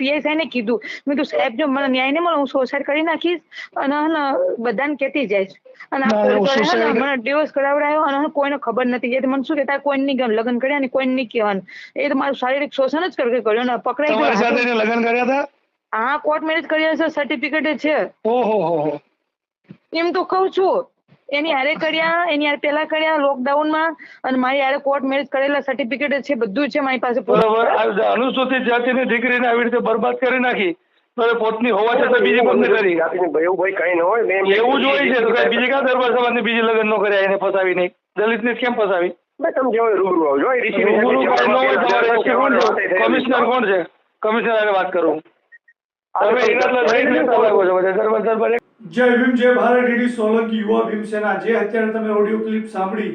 PSI ને કીધું. મેં કીધું સાહેબ જો મને ન્યાય નહીં મળે હું સુસાઇડ કરી નાખીશ અને બધાને કહેતી જઈશ. અને મને ડિવોર્સ કરાવડાયો અને કોઈને ખબર નથી. એટલે મને શું કહેતા કોઈ નહીં કહેવાનું, લગ્ન કર્યા ને કોઈ નહીં કહેવાનું. એ તો મારું શારીરિક શોષણ જ કરી કર્યું ને પકડાઈ ગયું. લગ્ન કર્યા હતા? હા કોર્ટ મેરેજ કર્યા છે સર્ટિફિકેટ છે. ઓહો એમ તો કહું છું. એની હારે કર્યા એની હારે પેલા કર્યા લોકડાઉનમાં અને મારી હારે કોર્ટ મેરેજ કરેલા સર્ટિફિકેટ છે બધું છે મારી પાસે બરાબર. અનુસૂચિત જાતિની દીકરીને આવી રીતે બરબાદ કરી નાખી. તો પોતની હોવા છતાં બીજી પત્ની કરી. જાતિનું એવું ભાઈ કઈ ન હોય મેં એવું જ હોય છે તો કાંઈ બીજી ક્યાં દરબાર સમાજની બીજી લગ્ન ન કર્યા એને ફસાવી નહીં દલિત ને કેમ ફસાવી? તમે જેવો રૂબરૂ આવજો ન કમિશનર કોણ છે? કમિશનર વાત કરું. જય ભીમ જય ભારત ડીડી સોલંકી યુવા ભીમસેના જે અત્યારે તમે ઓડિયો ક્લિપ સાંભળી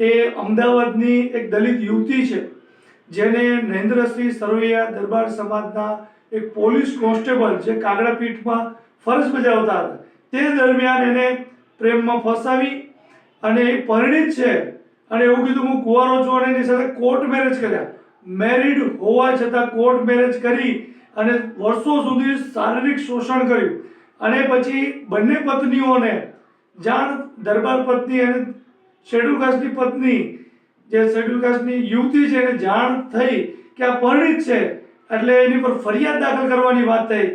એ અમદાવાદની એક દલિત યુવતી છે જેને નરેન્દ્રસિંહ સરવૈયા દરબાર સમાજના એક પોલીસ કોન્સ્ટેબલ જે કાગડા પીઠમાં ફરજ બજાવતા હતા તે દરમિયાન એને પ્રેમમાં ફસાવી અને એ પરિણિત છે. અને એવું કીધું હું કુંવારો છું અને એની સાથે કોર્ટ મેરેજ કર્યા. મેરિડ હોવા છતાં કોર્ટ મેરેજ કરી અને વર્ષો સુધી શારીરિક શોષણ કર્યું. અને પછી બંને પત્નીઓને જાણ દરબાર પત્ની અને શેડ્યુલ પત્ની, જે શેડ્યુલ યુવતી છે એને જાણ થઈ કે આ પરિણિત છે, એટલે એની પર ફરિયાદ દાખલ કરવાની વાત થઈ.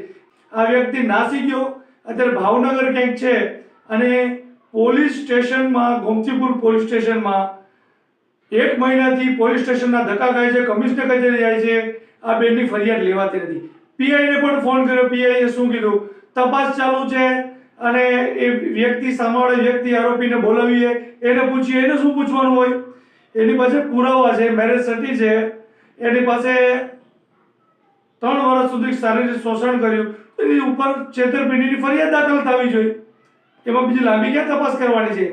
આ વ્યક્તિ નાસી ગયો, અત્યારે ભાવનગર ક્યાંક છે અને પોલીસ સ્ટેશનમાં, ગોમતીપુર પોલીસ સ્ટેશનમાં એક મહિનાથી પોલીસ સ્ટેશનના ધક્કા ખાય છે, કમિશનર કચેરી જાય છે. આ બેનની ફરિયાદ લેવાતી નથી. પીઆઈને પણ ફોન કર્યો. પીઆઈએ શું કીધું? તપાસ ચાલુ છે અને એ વ્યક્તિ, સામેવાળી વ્યક્તિ આરોપીને બોલાવીએ એને પૂછીએ, એને શું પૂછવાનું હોય? એની પાસે પુરાવા છે મેરેજ સર્ટી છે. એની પાસે ત્રણ વર્ષ સુધી શારીરિક શોષણ કર્યું. એની ઉપર છેતરપિંડીની ફરિયાદ દાખલ થવી જોઈએ. એમાં બીજી લાંબી ક્યાં તપાસ કરવાની છે?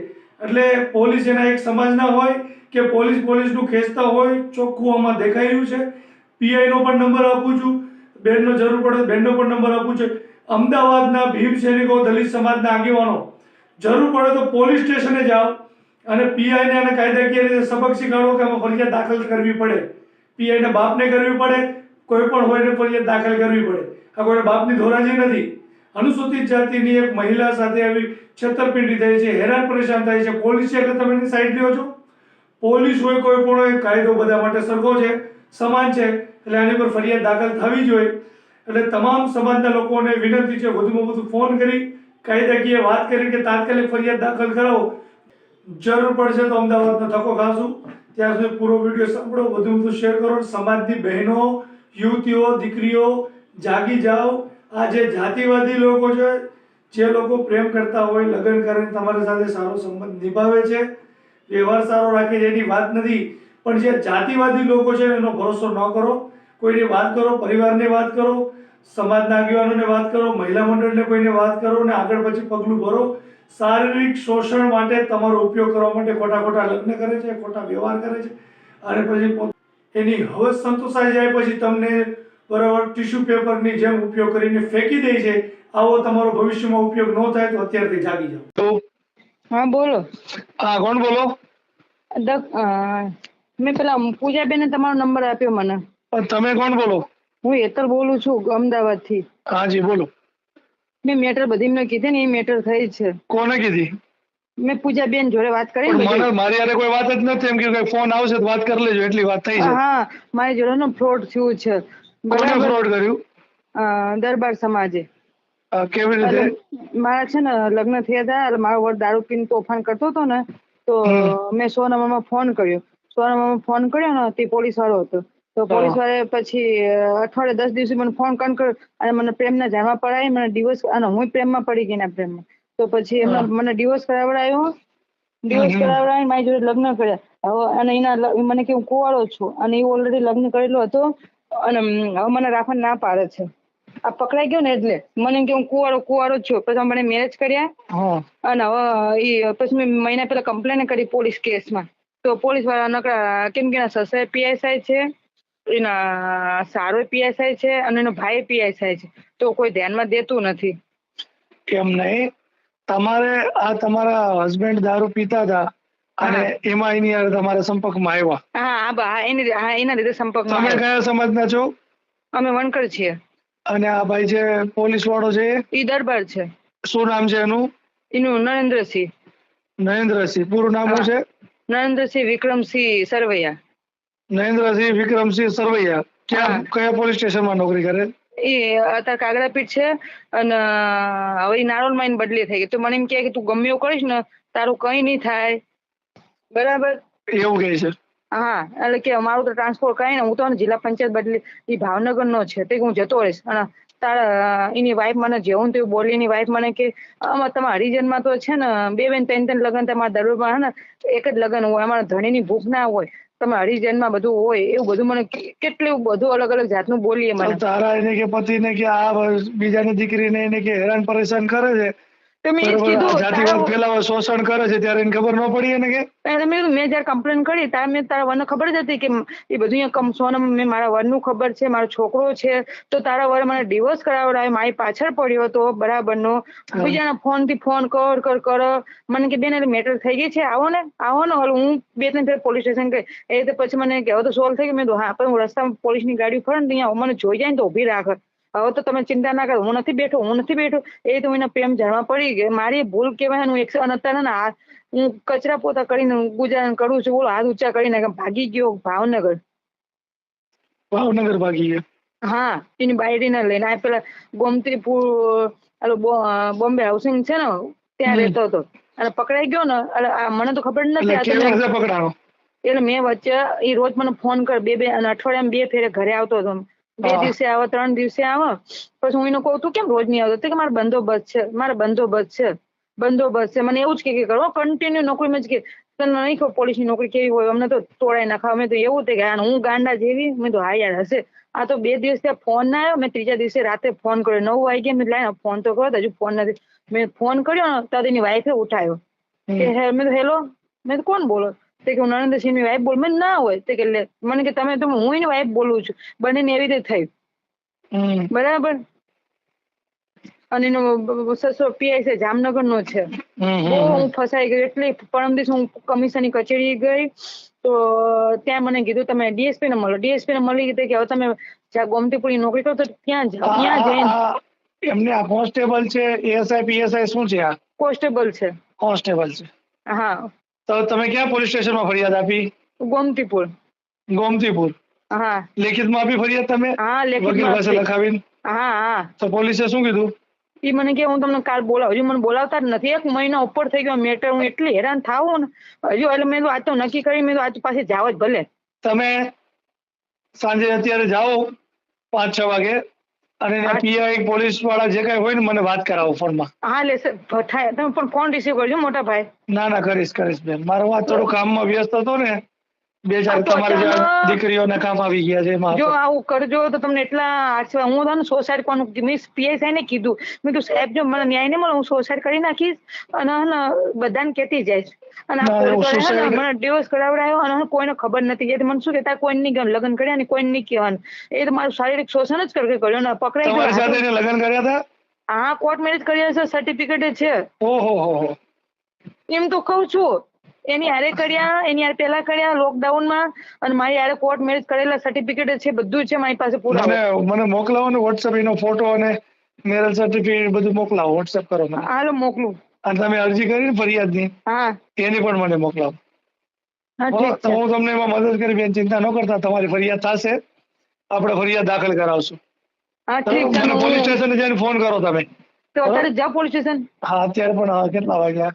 એટલે પોલીસ એના એક સમાજના હોય કે પોલીસ પોલીસનું ખેંચતા હોય ચોખ્ખું આમાં દેખાઈ રહ્યું છે. પીઆઈનો પણ નંબર આપું છું. બેનનો જરૂર પડે બેનનો પણ નંબર આપું છું. અમદાવાદના ભીમ સૈનિકો, દલિત સમાજના આગેવાનો, જરૂર પડે તો પોલીસ સ્ટેશને જાઓ અને પીઆઈને અને કાયદાકીય રીતે સબક શીખવાડો કે આમાં ફરિયાદ દાખલ કરવી પડે. પીઆઈને બાપને કરવી પડે, કોઈ પણ હોય ને ફરિયાદ દાખલ કરવી પડે. આ કોઈ બાપની ધોરાજી નથી. અનુસૂચિત જાતિની એક મહિલા સાથે આવી છેતરપિંડી થઈ છે, હેરાન પરેશાન થાય છે. પોલીસ છે એટલે તમે એની સાઈડ લ્યો છો. પોલીસ હોય કોઈ પણ હોય, કાયદો બધા માટે સરખો છે, સમાન છે. એટલે આની પર ફરિયાદ દાખલ થવી જોઈએ. એટલે તમામ સમાજના લોકોને વિનંતી છે, વધુમાં વધુ ફોન કરી, કાયદાકીય વાત કરી કે તાત્કાલિક ફરિયાદ દાખલ કરાવો. જરૂર પડશે તો અમદાવાદનો ધક્કો ખાશું. ત્યાં સુધી પૂરો વીડિયો સાંભળો વધુ વધુ શેર કરો સમાજની બહેનો, યુવતીઓ, દીકરીઓ, જાગી જાઓ. આ જે જાતિવાદી લોકો છે, જે લોકો પ્રેમ કરતા હોય, લગ્ન કરીને તમારી સાથે સારો સંબંધ નિભાવે છે. વ્યવહાર સારો રાખે છે, એની વાત નથી. પણ જે જાતિવાદી લોકો છે એનો ભરોસો ન કરો. કોઈની વાત કરો પરિવારની વાત કરો સમાજના આગેવાનોને વાત કરો મહિલા મંડળને કોઈને વાત કરો અને આગળ પછી પગલું ભરો. શારીરિક શોષણ માટે તમારો ઉપયોગ કરવા માટે ખોટા ખોટા લગ્ન કરે છે ખોટા વ્યવહાર કરે છે. અને પછી એની હવે સંતોષાઈ જાય પછી તમને બરાબર ટીશ્યુ પેપરની જેમ ઉપયોગ કરીને ફેંકી દે છે. આવો તમારો ભવિષ્યમાં ઉપયોગ ન થાય તો અત્યારથી જાગી જાઓ. તો હા બોલો. હા કોણ બોલો? મેં પેલા પૂજાબેને તમારો નંબર આપ્યો મને. તમે કોણ બોલો? હું હેતલ બોલું છું અમદાવાદથી હાજી બોલો. મેં મેટર બધી મેં કીધી ને એ મેટર થઈ છે. કોને કીધી? મેં પૂજાબેન જોડે વાત કરી મને મારી હારે કોઈ વાત જ નથી એમ કે ફોન આવશે તો વાત કરી લેજો એટલી વાત થઈ છે. હા મારી જોડે નો ફ્રોડ થયું છે. કોને ફ્રોડ કર્યું? દરબાર સમાજે. કેવી રીતે? મારા છે ને લગ્ન થયા હતા મારો વર દારૂ પીને તોફાન કરતો હતો ને તો મેં સો નંબરમાં ફોન કર્યો. સો ફોન કર્યો ને તે પોલીસ વાળો હતો. તો પોલીસ વાળે પછી અઠવાડિયે દસ દિવસે મને ફોન કન કર્યો અને મને પ્રેમના જાણવા પડાય મને ડિવોર્સ અને હું પ્રેમમાં પડી ગઈ એના પ્રેમમાં. તો પછી એમને મને ડિવોર્સ કરાવડાયો ડિવોર્સ હમ. મારી જોડે લગ્ન કર્યા. હવે અને એના મને કે હું કુવાળો છું. અને એ ઓલરેડી લગ્ન કરેલો હતો અને હવે મને રાખવા ના પાડે છે. આ પકડાઈ ગયો ને એટલે મને કે હું કુવાળો કુવારો જ છું. પછી મને મેરેજ કર્યા. અને હવે એ પછી મેં મહિના પેલા કમ્પ્લેન કરી પોલીસ કેસમાં તો પોલીસવાળા નકરા કેમ કે એના સસરા પીએસઆઈ છે એના સારો પીએસઆઈ છે અને એનો ભાઈ પીએસઆઈ છે. તો કોઈ ધ્યાનમાં દેતું નથી. કેમ નહીં? તમારે આ તમારા હસબન્ડ દારૂ પીતા હતા અને એમાં એની યાર તમારા સંપર્કમાં આવ્યા. હા હા બા એની હા એના લીધે સંપર્કમાં તમે. કયા સમાજના છો? અમે વણકર છીએ. અને આ ભાઈ જે પોલીસ વાળો છે એ? ઈ દરબાર છે. શું નામ છે એનું? એનું નરેન્દ્રસિંહ. નરેન્દ્રસિંહ. પૂરું નામ શું છે? નરેન્દ્રસિંહ વિક્રમસિંહ સરવૈયા. નરેન્દ્રસિંહ વિક્રમસિંહ સરવૈયા ક્યાં કયા પોલીસ સ્ટેશનમાં નોકરી કરે? એ અત્યારે કાગડાપીઠ છે અને હવે નારોલમાં એની બદલી થઈ ગઈ. તો મને એમ કહે કે તું ગમે એવું કરીશ ને તારું કઈ નહીં થાય. બરાબર? એવું કહે છે. હા એટલે કે અમારું તો ટ્રાન્સફર કઈ ને હું તો જિલ્લા પંચાયત બદલી એ ભાવનગર નો છે. તે હું જતો રહીશ. અને તારા, એની વાઈફ મને જેવું તેવું બોલી, એની વાઈફ મને કે, આમાં તમારા હરિજનમાં તો છે ને, બે બેન, ત્રણ ત્રણ લગ્ન તમારા દરબારમાં હે ને, એક જ લગ્ન હોય, અમારા ધણીની ભૂખ ના હોય તમે હરિજનમાં બધું હોય, એવું બધું મને કેટલું બધું અલગ અલગ જાતનું બોલીએ મને. તારા એને કે પતિને કે આ બીજાની દીકરીને એને કે હેરાન પરેશાન કરે છે તો મેં એ કીધું જાતિવાદ ફેલાવે શોષણ કરે છે ત્યારે એને ખબર ન પડી એને કે? એટલે મેં જયારે કમ્પ્લેન કરી ત્યારે મેં તારા વરને ખબર જ હતી કે એ બધું કમ સોનમ મેં મારા વરનું ખબર છે મારો છોકરો છે તો તારા વર મને ડિવોર્સ કરાવડાવે મારી પાછળ પડ્યો હતો બરાબરનો. બીજાના ફોનથી ફોન કર કર કર મને કે બેન એટલે મેટર થઈ ગઈ છે આવો ને આવો ને હાલ હું બે ત્રણ ફેર પોલીસ સ્ટેશન ગઈ. એ રીતે પછી મને કે હવે તો સોલ્વ થઈ ગયું મેં હા પણ હું રસ્તામાં પોલીસની ગાડી ફરે ને અહીંયા મને જોઈ જાય ને તો ઊભી રાખ. હવે તો તમે ચિંતા ના કરો હું નથી બેઠો હું નથી બેઠો. એ તો એના પ્રેમ જાણવા પડી ગઈ મારી ભૂલ કહેવાય ને હું એકસો અત્યારે ને હું કચરા પોતા કરીને ગુજરાન કરું છું બોલો હાથ ઊંચા કરીને ભાગી ગયો ભાવનગર. ભાવનગર ભાગી ગયો? હા એની બાયડીને લઈને આ પેલા ગોમતીપુર બોમ્બે હાઉસિંગ છે ને ત્યાં. રહેતો હતો. અને પકડાઈ ગયો ને એટલે મને તો ખબર નથી પકડાણો એટલે મેં વચ્ચે એ રોજ મને ફોન કર બે બે અને અઠવાડિયામાં બે ફેરે ઘરે આવતો હતો. બે દિવસે આવો ત્રણ દિવસે આવો. પછી હું એને કહું તું કેમ રોજ નહીં આવતો? કે મારો બંદોબસ્ત છે મારો બંદોબસ્ત છે બંદોબસ્ત છે. મને એવું જ કે કે કરો કન્ટિન્યુ નોકરીમાં જ કે તને નહીં ખબર પોલીસની નોકરી કેવી હોય અમને તો તોડાઈ નાખા. અમે તો એવું તે કે હું ગાંડા જેવી મેં તો હા યાર હશે. આ તો બે દિવસ ત્યાં ફોન ના આવ્યો મેં ત્રીજા દિવસે રાતે ફોન કર્યો નવ વાગે મેં લાઈને ફોન તો કર્યો હજુ ફોન નથી. મેં ફોન કર્યો ને તો એની વાઈફે ઉઠાયો. કે મેં તો હેલો મેં તો કોણ બોલો? તે કે હું નરેન્દ્રસિંહની વાઈફ બોલ મને ના હોય. તે કે લે મને કે તમે તો હું એની વાઈફ બોલું છું. બંને એવી રીતે થયું. બરાબર? અને એનો સસરો પીઆઈ છે જામનગર નો છે બહુ હું ફસાઈ ગઈ એટલે. પરમ દિવસ હું કમિશનની કચેરી ગઈ. તો ત્યાં મને કીધું તમે ડીએસપી ને મળો. ડીએસપી ને મળી કે હવે તમે જ્યાં ગોમતીપુરી નોકરી કરો તો ત્યાં જાઓ ત્યાં જઈને. એમને આ કોન્સ્ટેબલ છે એએસઆઈ પીએસઆઈ શું છે આ? કોન્સ્ટેબલ છે. કોન્સ્ટેબલ છે. હા. તો તમે ક્યાં પોલીસ સ્ટેશનમાં ફરિયાદ આપી? ગોમતીપુર. ગોમતીપુર. હા. લેખિતમાં આપી ફરિયાદ તમે? હા વકીલ પાસે લખાવીને? હા હા. તો પોલીસે શું કીધું? એ મને કે હું તમને કાલ બોલાવું. હજુ મને બોલાવતા જ નથી. એક મહિના ઉપર થઈ ગયો મેટર. હું એટલી હેરાન થાવું ને. હજુ એટલે મેં તો આજ તો નક્કી કરી મેં આજ પાસે જાવ જ ભલે. તમે સાંજે અત્યારે જાઓ પાંચ છ વાગે. અને પીઆઈ પોલીસવાળા જે કઈ હોય ને મને વાત કરાવો ફોનમાં. હા લેશે થાય. તમે પણ ફોન રિસીવ કરજો મોટા ભાઈ. ના ના કરીશ કરીશ બેન. મારો વાત થોડું કામમાં વ્યસ્ત હતો ને બે ચાર તમારી દીકરીઓને કામ આવી ગયા છે જો આવું કરજો તો તમને એટલા આશીર્વાદ. હું તમને મિસ પીએસઆઈ ને કીધું. મેં કીધું સાહેબ જો મને ન્યાય નહીં મળે હું સોસાઇડ કરી નાખીશ અને હે બધાને કહેતી જઈશ. અને મને ડિવોર્સ કરાવડાયો અને કોઈને ખબર નથી. એટલે મને શું કહેતા કોઈને નહીં કહેવાનું લગ્ન કર્યા ને કોઈને નહીં કહેવાનું એ તો મારું શારીરિક શોષણ જ કરે કર્યો ને પકડાઈ તમારી સાથે લગ્ન કર્યા હતા? હા કોર્ટ મેરેજ કર્યા છે સર્ટિફિકેટ છે. ઓહો હો હો. એમ તો કહું છું. એની હારે કર્યા એની હારે પેલા કર્યા લોકડાઉનમાં અને મારી હારે કોર્ટ મેરેજ કરેલા સર્ટિફિકેટ છે બધું છે મારી પાસે પૂરા મને મને મોકલાવો ને વોટ્સએપ એનો ફોટો અને મેરેજ સર્ટિફિકેટ બધું મોકલાવો વોટ્સએપ કરો મને. હાલો મોકલું. અને તમે અરજી કરી ને ફરિયાદની હા. એની પણ મને મોકલાવો. હા તમને એમાં મદદ કરી બેન ચિંતા ન કરતા તમારી ફરિયાદ થશે. આપણે ફરિયાદ દાખલ કરાવશું. હા ઠીક છે મને પોલીસ સ્ટેશન જઈને ફોન કરો તમે. તો અત્યારે જા પોલીસ સ્ટેશન? હા અત્યારે પણ કેટલા વાગ્યા?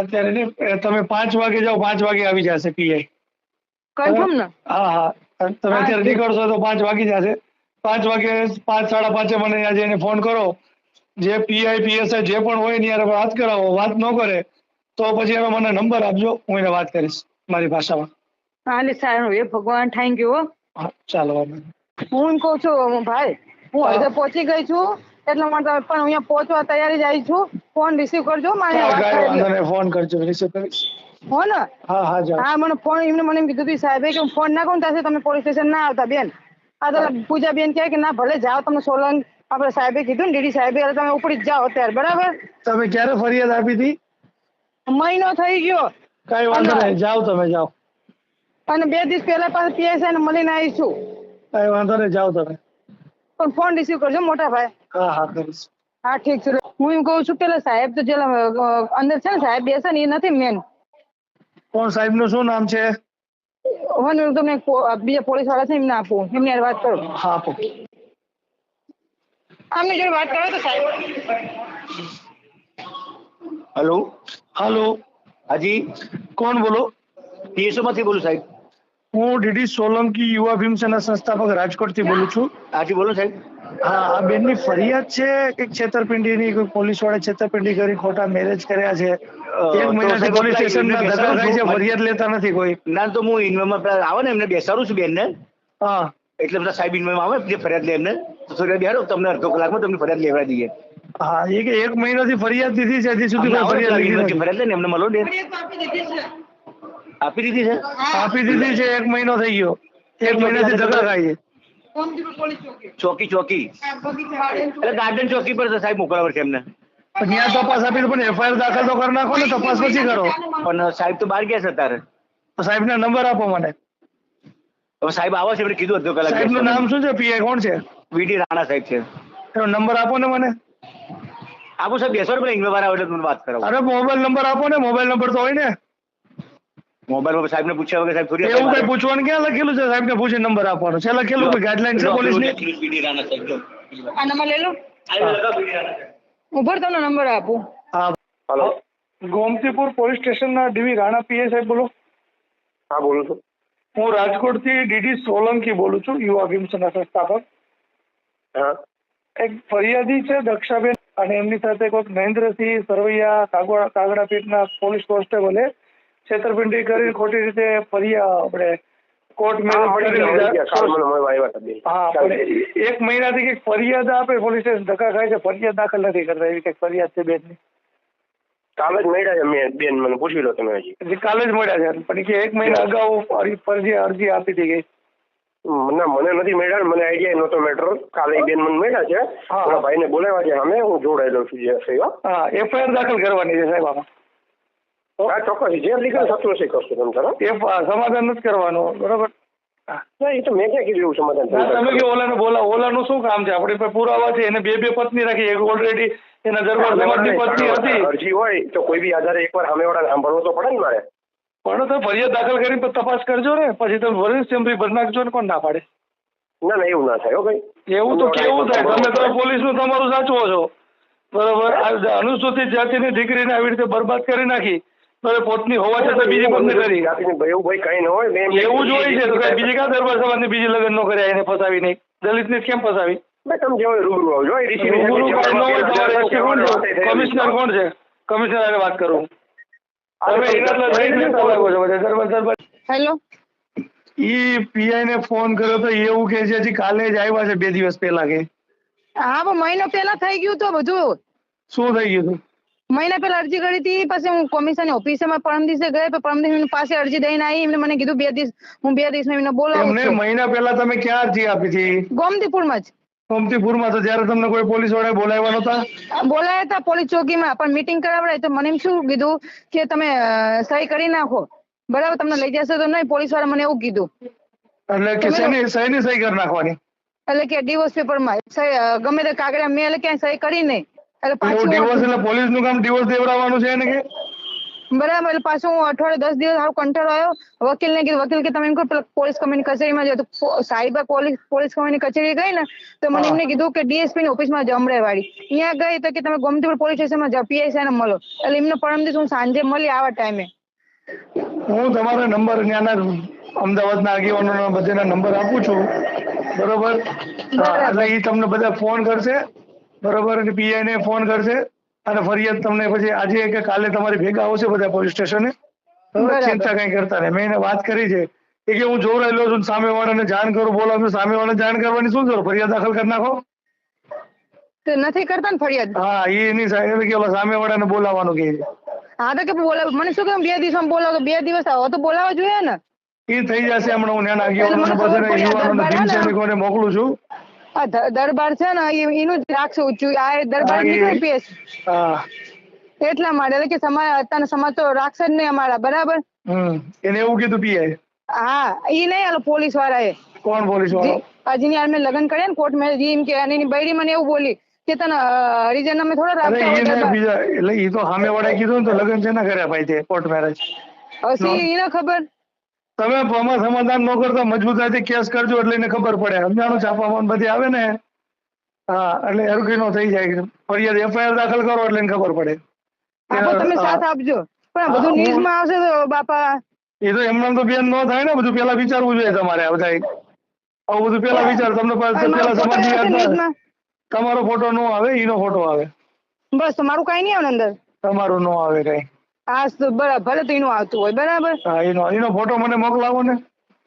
અત્યારે નહીં, એ તમે પાંચ વાગે જાઓ પાંચ વાગે આવી જશે પીઆઈ કન્ફર્મ ને? હા હા. અને તમે હા, અત્યારે ઠીક. નીકળશો તો પાંચ વાગી જશે. પાંચ વાગે પાંચ સાડા પાંચે મને અહીંયા જઈને ફોન કરો. જે પીઆઈ પીએસઆઈ જે પણ હોય એની હારે વાત કરાવો વાત ન કરે તો પછી એનો મને નંબર આપજો હું એને વાત કરીશ મારી ભાષામાં. હા એટલે સારું હે ભગવાન થેન્ક યુ હા. ચાલો વાંધો નહીં. હું એમ કહું છું ભાઈ હું હા. હજુ પહોંચી ગઈ છું. એટલા માટે પણ અહીંયા પહોંચવા તૈયારી જ આવી છું. ફોન રિસીવ કરજો મારે ફોન કરજો રિસીવ કરીશ હો ને? હા હા જાઓ. હા મને ફોન એમને મને એમ કીધું હતું સાહેબે કે હું ફોન ના કરું ત્યાં તમે પોલીસ સ્ટેશન ના આવતા બેન. આ તો પૂજા બેન કહે કે ના ભલે જાઓ તમે સોલંગ આપણે સાહેબે કીધું ને ડીડી સાહેબે એટલે તમે ઉપડી જ જાઓ અત્યારે બરાબર? તમે ક્યારે ફરિયાદ આપી હતી? મહિનો થઈ ગયો. કઈ વાંધો નહીં જાઓ તમે જાઓ. અને બે દિવસ પહેલા પાછા પીએસઆઈ ને મળીને આવીશું. કઈ વાંધો નહીં જાઓ તમે. પણ ફોન રિસીવ કરજો મોટા ભાઈ. હા હા કરીશ. હા ઠીક છે. હું એમ કહું છું કે પેલા સાહેબ તો જેલા અ, અંદર છે ને સાહેબ બેસે ને એ નથી મેન કોણ સાહેબનું શું નામ છે? હું તમને પો- બીજા પોલીસવાળા છે એમને આપું એમની હારે વાત કરો. હા આપો. આમની જોડે વાત કરો તો સાહેબ. હેલો? હાલો? હાજી? કોણ બોલો? પીએસઓ માંથી બોલું સાહેબ. હું ડીડી સોલંકી યુવા ભીમસેના સંસ્થાપક રાજકોટથી બોલું છું. હાજી બોલો સાહેબ. હા આ બેનની ફરિયાદ છે કે છેતરપિંડીની કોઈ પોલીસવાળા છેતરપિંડી કરી ખોટા મેરેજ કર્યા છે. એક મહિનાથી પોલીસ સ્ટેશનમાં ધક્કા ખાય છે ફરિયાદ લેતા નથી કોઈ. ના તો હું ઇન્વેમાં પેલા આવે ને એમને બેસાડું છું બેનને. હા. એટલે બધા સાહેબ ઇન્વેમાં આવે જે ફરિયાદ લે એમને. તો થોડી બેહારો તમને અડધો કલાકમાં તમને ફરિયાદ લેવા દઈએ. હા એ કે એક મહિનાથી ફરિયાદ દીધી છે હજી સુધી ફરિયાદ લીધી નથી. ફરિયાદ લે ને એમને મળો ને. આપી દીધી છે? આપી દીધી છે. એક મહિનો થઈ ગયો. એક મહિનાથી ધક્કા ખાઈ છે. ચોકી? ચોકી એટલે ગાર્ડન ચોકી. પર છે સાહેબ મોકલાવર છે એમને. ત્યાં તપાસ આપી પણ એફઆઈઆર દાખલ તો કરી નાખો ને તપાસ પછી કરો. પણ સાહેબ તો બહાર ગયા છે અત્યારે. તો સાહેબના નંબર આપો મને. હવે સાહેબ આવો છે એટલે કીધું અડધો કલાક સાહેબનું નામ શું છે? પીએ કોણ છે? વીટી રાણા સાહેબ છે. એનો નંબર આપો ને મને. આપો સાહેબ બેસો ને પેલા ઇન્વે વાળા આવે એટલે તમને વાત કરો અરે મોબાઈલ નંબર આપો ને મોબાઈલ નંબર તો હોય ને. મોબાઈલ પર સાહેબને પૂછ્યા વગર સાહેબ થોડી એવું કઈ પૂછવાનું? ક્યાં લખેલું છે? સાહેબ ને પૂછી નંબર આપવાનો છે. લખેલું કોઈ ગાઈડલાઈન છે પોલીસની. આ નંબર લઈ લો. ઉભર તમને નંબર આપું. હા. હેલો. ગોમતીપુર પોલીસ સ્ટેશનના ડીવી રાણા પીએ સાહેબ બોલો. હા બોલું છું. હું રાજકોટથી ડીડી સોલંકી બોલું છું યુવા ભીમસેના સંસ્થાપક. હા. એક ફરિયાદી છે દક્ષાબેન અને એમની સાથે કોઈક મહેન્દ્રસિંહ સરવૈયા કાગવા કાગડાપીઠના પોલીસ કોન્સ્ટેબલે છેતરપિંડી કરી ખોટી રીતે ફરી આપણે કોર્ટ હા. પણ એક મહિનાથી કંઈક ફરિયાદ આપે પોલીસ સ્ટેશન ધક્કા ખાય છે ફરિયાદ દાખલ નથી કરતા એવી કંઈક ફરિયાદ છે બેનની? કાલે જ મળ્યા છે મેં બેન મને પૂછી લો તમે હજી. કાલે જ મળ્યા છે પણ કે એક મહિના અગાઉ ફરજી અરજી આપી હતી ગઈ ના મને નથી મળ્યા મને આઈડિયા નહોતો મેટ્રો. કાલે બેન મને મળ્યા છે ભાઈ ને ભાઈને બોલાવ્યા છે અમે હું જોડાયેલો છું જે હા એફઆઈઆર દાખલ કરવાની છે સાહેબ આમાં. હા ચોક્કસ. જે લીગલ થતું હશે કરશું તમે સર એ સમાધાન નથી કરવાનું બરોબર? ના એ તો મેં ક્યાં કીધું એવું સમાધાન તમે તમે કે ઓલાને બોલાવો ઓલાનું શું કામ છે? આપણી પાસે પુરાવા છે એને બે બે પત્ની રાખી એક ઓલરેડી એના દરબાર સમાજની પત્ની હતી. અરજી હોય તો કોઈ બી આધારે એકવાર સામેવાળાને સાંભળવું તો પડે ને મારે. પણ ફરિયાદ દાખલ કરી તપાસ કરજો ને પછી તમે વરિષ્ઠ ચેમ્બરી ભરી નાખજો ને કોણ ના પાડે? ના ના એવું ના થાય ભાઈ. એવું તો કેવું થાય? તમે તો પોલીસનું તમારું સાચવો છો. બરોબર? આ અનુસૂચિત જાતિની દીકરીને આવી રીતે બરબાદ કરી નાખી બરોબર પોતની હોવા છતાં બીજી પત્ની કરી. એવું ભાઈ કઈ ન હોય મેં એવું જ હોય છે તો કાંઈ બીજી કાં દરબાર સમાજની બીજી લગ્ન નો કર્યા એને ફસાવી નહીં. દલિત ને કેમ ફસાવી? તમે જેવો રૂબરૂ આવજો કમિશનર કોણ છે? કમિશનર વાત કરું. હેલો. ઈ પીઆઈ ને ફોન કર્યો તો એવું કે છે હજી કાલે જ આવ્યા છે બે દિવસ પહેલા કે. હા પણ મહિનો પહેલા થઈ ગયું તો બધું. શું થઈ ગયું? હતું મહિના પહેલા અરજી કરી હતી પછી હું કમિશન ઓફિસમાં પરમ દિવસે ગઈ પછી પરમ દિવસે પાસે અરજી દઈને આવી એમને મને કીધું બે દિવસ હું બે દિવસ એમને બોલાવું એમને મહિના પહેલા તમે ક્યાં અરજી આપી હતી? ગોમતીપુરમાં જ. ગોમતીપુરમાં તો જ્યારે તમને કોઈ પોલીસવાળા બોલાવ્યા નતા બોલાયા હતા પોલીસ ચોકીમાં પણ મીટિંગ કરાવડાય તો મને એમ શું કીધું કે તમે સહી કરી નાખો. બરાબર તમને લઈ જશે તો નહીં પોલીસવાળા મને એવું કીધું. એટલે કે શેની સહી કરી નાખવાની? એટલે કે ડિવોર્સ પેપરમાં માં ગમે તે કાગળિયા મેં એટલે ક્યાંય સહી કરી નહીં. એટલે પાછું ડિવોર્સ એટલે પોલીસનું કામ ડિવોર્સ દેવડાવવાનું છે એને કે? બરાબર એટલે પાછું હું અઠવાડિયે દસ દિવસ સારો કંટાળો આવ્યો. કીધું વકીલ કે તમે એમ કહો પોલીસ કમિશનર કચેરીમાં જાઓ. તો પો- પોલીસ પોલીસ કમિશનર કચેરી ગઈ ને તો મને એમને કીધું કે ડીએસપી ની ઓફિસમાં જાઓ અમરેવાડી. ત્યાં ગઈ તો કે તમે ગમતી પોલીસ સ્ટેશનમાં જાઓ પીએસઆઈ ને મળો. એટલે એમને પરમ દિવસ હું સાંજે મળી આવા ટાઈમે. હું તમારો નંબર ત્યાંના અમદાવાદના આગેવાનોના બધાના નંબર આપું છું. બરોબર? એટલે એ તમને બધા ફોન કરશે. બરોબર અને પીઆઈ ને ફોન કરશે અને ફરિયાદ તમને પછી આજે કે કાલે તમારી ભેગા આવશે બધા પોલીસ સ્ટેશને. ચિંતા કઈ કરતા નહીં. મેં એને વાત કરી છે એ કે હું જોડાયેલો છું સામે વાળાને જાણ કરું બોલાવું સામે વાળાને જાણ કરવાની શું જરૂર? ફરિયાદ દાખલ કરી નાખો. તો નથી કરતા ને ફરિયાદ? હા એ એની સાહેબ કે ઓલા સામે વાળાને બોલાવવાનું કે હા તો કે બોલાવ મને શું કેમ બે દિવસમાં બોલાવો? તો બે દિવસ આવો તો બોલાવવા જોઈએ ને. એ થઈ જશે હમણાં હું નાના ખબર બધાને યુવાનોને ભીમ સૈનિકોને મોકલું છું. આ દરબાર છે ને એનું જ રાખશે ઊંચું આ દરબાર નીકળે પીએસ એટલા માટે એટલે કે સમાજ અત્યારનો સમાજ તો રાખશે જ નહીં અમારા બરાબર? એને એવું કીધું પીઆઈ હા એ નહીં હાલો પોલીસવાળા એ કોણ પોલીસ વાળો હજી યાર મેં લગ્ન કર્યા ને કોર્ટ મેરેજ એમ કે એની બૈરી મને એવું બોલી કે તને હરિજન અમે થોડા રાખતા બીજા એટલે એ તો સામે વાળા કીધું ને તો લગ્ન છે કર્યા ભાઈ તે કોર્ટ મેરેજ હશે એને ખબર? તમે આમાં સમાધાન ન કરતા મજબૂતાથી કેસ કરજો એટલે એને ખબર પડે. સમજાણું છાપામાં બધી આવે ને હા એટલે એરકી થઈ જાય. ફરિયાદ એફઆઈઆર દાખલ કરો એટલે એને ખબર પડે. તમે સાથ આપજો. પણ બધું ન્યૂઝમાં આવશે તો બાપા એ તો એમને તો બેન ન થાય ને બધું પેલા વિચારવું જોઈએ તમારે આ બધા આવું બધું પેલા વિચાર તમને પેલા. ન્યૂઝમાં? તમારો ફોટો નો આવે ઈનો ફોટો આવે. બસ તમારું કઈ કાંઈ નહીં આવે અંદર. તમારું નો આવે કઈ. હા બરાબર ભલે તો એનું આવતું હોય બરાબર? હા એનો એનો ફોટો મને મોકલાવો ને.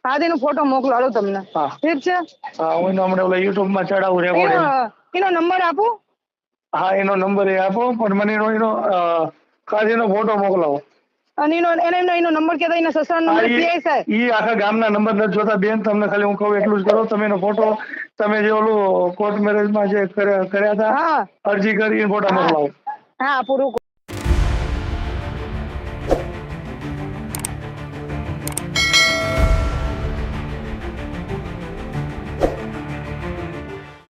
હા તો એનો ફોટો મોકલો હાલો તમને ઠીક છે? હા હું એનો હમણાં ઓલા યુટ્યુબમાં ચડાવું એનો એનો. નંબર આપો. હા એનો નંબર એ આપો પણ મને એનો એનો ખાલી એનો ફોટો મોકલાવો. અને એનો એને એનો નંબર કહેતા એના સસરાનો નંબર પીઆઈ સાહેબ ઈ આખા ગામના નંબર નથી જોતા બેન તમને ખાલી હું કહું એટલું જ કરો. તમે એનો ફોટો તમે જે ઓલું કોર્ટ મેરેજમાં જે કર્યા હતા હા. અરજી કરી એનો ફોટો મોકલાવો. હા પૂરું